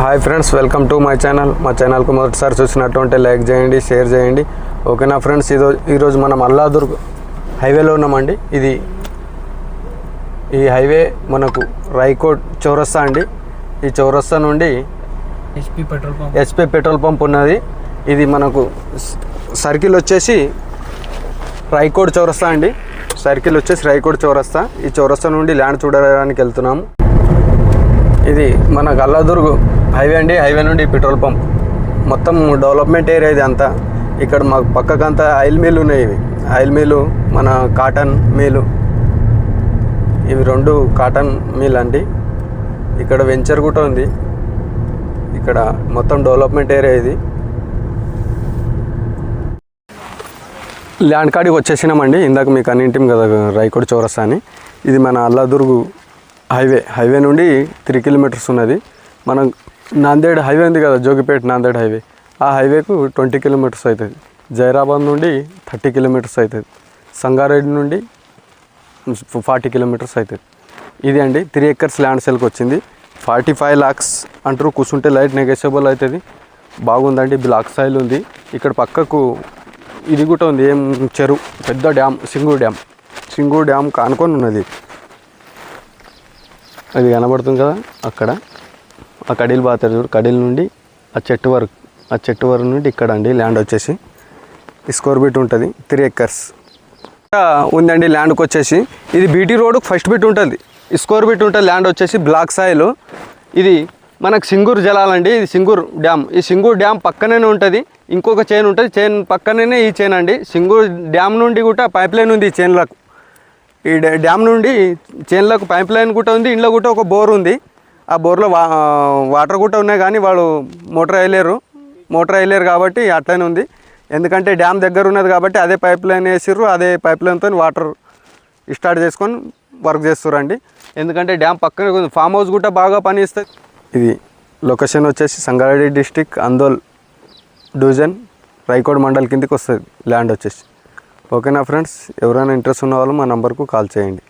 Hi friends welcome to my channel. మా ఛానల్కు మొదటిసారి చూసినట్టుంటే లైక్ చేయండి షేర్ చేయండి. ఓకేనా ఫ్రెండ్స్? ఈరో ఈరోజు మనం అల్లాదుర్గ్ హైవేలో ఉన్నామండి. ఇది ఈ హైవే మనకు రైకోట్ చౌరస్తా అండి. ఈ చౌరస్తా నుండి HP petrol pump. HP petrol pump ఉన్నది. ఇది మనకు సర్కిల్ వచ్చేసి రైకోడ్ చౌరస్తా అండి. సర్కిల్ వచ్చేసి రైకోడ్ చౌరస్తా. ఈ చౌరస్తా నుండి ల్యాండ్ చూడడానికి వెళ్తున్నాము. ఇది మన గల్లదుర్గు హైవే అండి హైవే నుండి పెట్రోల్ పంప్. మొత్తం డెవలప్మెంట్ ఏరియా ఇది అంతా. ఇక్కడ మాకు పక్కకంతా ఆయిల్ మిల్ ఉన్నాయి ఇవి. ఆయిల్ మిల్లు మన కాటన్ మిల్లు. ఇవి రెండు కాటన్ మిల్ అండి. ఇక్కడ వెంచర్ కూడా ఉంది. ఇక్కడ మొత్తం డెవలప్మెంట్ ఏరియా ఇది. ల్యాండ్ కార్డ్కి వచ్చేసినామండి. ఇందాక మీకు అన్నింటిం కదా రైకోడ్ చౌరస్తా అని ఇది మన అల్లాదుర్గు హైవే హైవే నుండి త్రీ కిలోమీటర్స్ ఉన్నది. మనం నాందేడ్ హైవే ఉంది కదా జోగిపేట నాందేడ్ హైవే. ఆ హైవేకు ట్వంటీ కిలోమీటర్స్ అవుతుంది. జైరాబాద్ నుండి థర్టీ కిలోమీటర్స్ అవుతుంది. సంగారెడ్డి నుండి ఫార్టీ కిలోమీటర్స్ అవుతుంది. ఇది అండి త్రీ ఎకర్స్ ల్యాండ్ సేల్కి వచ్చింది. ఫార్టీ ఫైవ్ ల్యాక్స్ అంటారు కూర్చుంటే లైట్ నెగోషియబుల్ అవుతుంది. బాగుందండి బ్లాక్ సాయిల్ ఉంది. ఇక్కడ పక్కకు ఇది కూడా ఉంది ఏం చెరువు పెద్ద dam Singur dam. Singur dam కానుకొని ఉన్నది. అది కనబడుతుంది కదా అక్కడ. ఆ కడీలు బాతారు చూడు కడీల నుండి ఆ చెట్టు వరకు ఆ చెట్టు వరకు నుండి ఇక్కడ అండి ల్యాండ్ వచ్చేసి. ఈ బిట్ ఉంటుంది త్రీ ఎకర్స్ ఉందండి ల్యాండ్కి వచ్చేసి. ఇది బీటీ రోడ్ ఫస్ట్ బిట్ ఉంటుంది. ఈ బిట్ ఉంటుంది ల్యాండ్ వచ్చేసి బ్లాక్ సాయిల్ ఇది మనకు సింగూరు జలాలండి ఇది సింగూరు డ్యామ్ ఈ సింగూరు డ్యామ్ పక్కనే ఉంటుంది ఇంకొక చైన్ ఉంటుంది చైన్ పక్కనే ఈ చైన్ అండి. సింగూరు డ్యామ్ నుండి కూడా పైప్ లైన్ ఉంది ఈ చైన్లకు ఈ డ్యామ్ నుండి చైన్లకు పైప్ లైన్ కూడా ఉంది ఇంట్లో కూడా ఒక బోర్ ఉంది. ఆ బోర్లో వా వాటర్ కూడా ఉన్నాయి కానీ వాళ్ళు మోటార్ వేయలేరు. మోటార్ వేయలేరు కాబట్టి అట్లనే ఉంది. ఎందుకంటే డ్యామ్ దగ్గర ఉన్నది కాబట్టి అదే పైప్ లైన్ వేసిర్రు అదే పైప్ లైన్తో వాటర్ స్టార్ట్ చేసుకొని వర్క్ చేస్తురండి ఎందుకంటే డ్యామ్ పక్కనే ఉంది ఫామ్ హౌస్ కూడా బాగా పనిస్తుంది ఇది లొకేషన్ వచ్చేసి సంగారెడ్డి డిస్టిక్ అందోల్ డివిజన్ రైకోడ్ మండల్ కిందకి వస్తుంది ల్యాండ్ వచ్చేసి. ఓకేనా ఫ్రెండ్స్? ఎవరైనా ఇంట్రెస్ట్ ఉన్న వాళ్ళు మా నెంబర్కు కాల్ చేయండి.